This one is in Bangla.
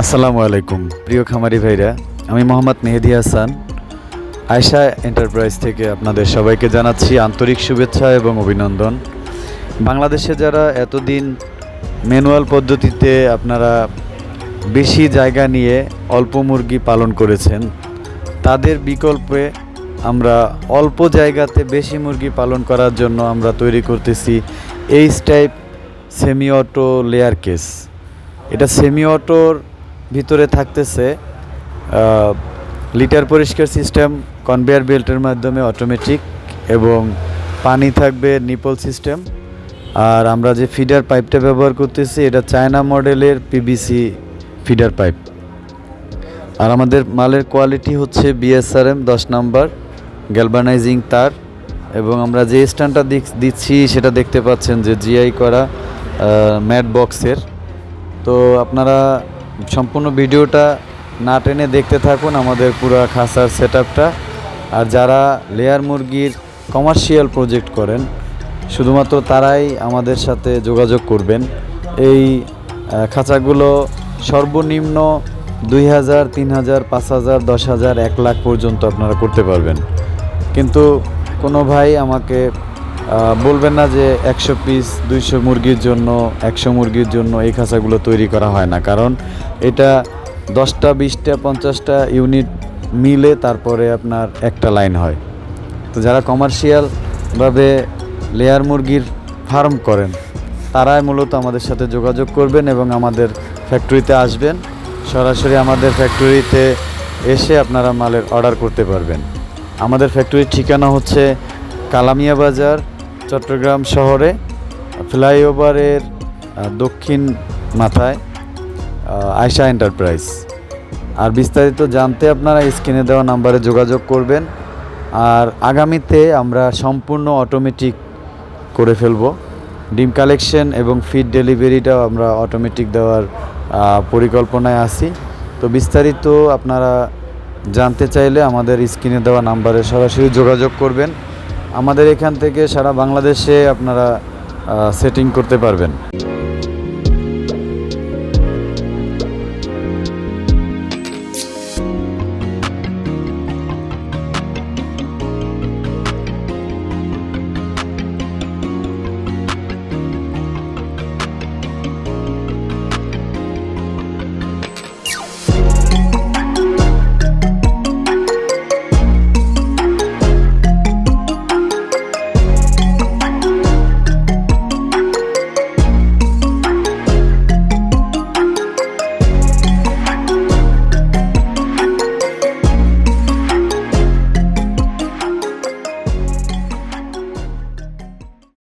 আসসালামু আলাইকুম, প্রিয় খামারি ভাইরা। আমি মোহাম্মদ মেহেদি হাসান। আয়শা এন্টারপ্রাইজ থেকে আপনাদের সবাইকে জানাচ্ছি আন্তরিক শুভেচ্ছা এবং অভিনন্দন। বাংলাদেশে যারা এতদিন ম্যানুয়াল পদ্ধতিতে আপনারা বেশি জায়গা নিয়ে অল্প মুরগি পালন করেছেন, তাদের বিকল্পে আমরা অল্প জায়গাতে বেশি মুরগি পালন করার জন্য আমরা তৈরি করতেছি H type semi auto layer case এটা সেমি অটোর ভিতরে থাকতেছে লিটার পরিষ্কার সিস্টেম, কনভেয়ার বেল্টের মাধ্যমে অটোমেটিক এবং পানি থাকবে নিপল সিস্টেম আর আমরা যে ফিডার পাইপটা ব্যবহার করতেছি, এটা চায়না মডেলের পিবিসি ফিডার পাইপ আর আমাদের মালের কোয়ালিটি হচ্ছে বিএসআরএম দশ নাম্বার গ্যালভানাইজিং তার। এবং আমরা যে স্ট্যান্ডটা দিচ্ছি, সেটা দেখতে পাচ্ছেন যে জিআই করা ম্যাট বক্সের তো আপনারা সম্পূর্ণ ভিডিওটা না টেনে দেখতে থাকুন আমাদের পুরো খাসার সেট আর যারা লেয়ার মুরগির কমার্শিয়াল প্রজেক্ট করেন, শুধুমাত্র তারাই আমাদের সাথে যোগাযোগ করবেন। এই খাঁচাগুলো সর্বনিম্ন দুই হাজার, তিন হাজার, পাঁচ হাজার, দশ হাজার, এক লাখ পর্যন্ত আপনারা করতে পারবেন। কিন্তু কোনো ভাই আমাকে বলবেন না যে একশো পিস দুইশো মুরগির জন্য, একশো মুরগির জন্য এই খাঁচাগুলো তৈরি করা হয় না। কারণ এটা দশটা, বিশটা, পঞ্চাশটা ইউনিট মিলে তারপরে আপনার একটা লাইন হয়। তো যারা কমার্শিয়ালভাবে লেয়ার মুরগির ফার্ম করেন, তারাই মূলত আমাদের সাথে যোগাযোগ করবেন এবং আমাদের ফ্যাক্টরিতে আসবেন। সরাসরি আমাদের ফ্যাক্টরিতে এসে আপনারা মালের অর্ডার করতে পারবেন। আমাদের ফ্যাক্টরির ঠিকানা হচ্ছে কালামিয়া বাজার চট্টগ্রাম শহরে ফ্লাইওভারের দক্ষিণ মাথায় আয়শা এন্টারপ্রাইজ। আর বিস্তারিত জানতে আপনারা স্ক্রিনে দেওয়া নাম্বারে যোগাযোগ করবেন। আর আগামীতে আমরা সম্পূর্ণ অটোমেটিক করে ফেলব। ডিম কালেকশন এবং ফিড ডেলিভারিটাও আমরা অটোমেটিক দেওয়ার পরিকল্পনায় আছি। তো বিস্তারিত আপনারা জানতে চাইলে আমাদের স্ক্রিনে দেওয়া নাম্বারে সরাসরি যোগাযোগ করবেন। আমাদের এখান থেকে সারা বাংলাদেশে আপনারা সেটিং করতে পারবেন।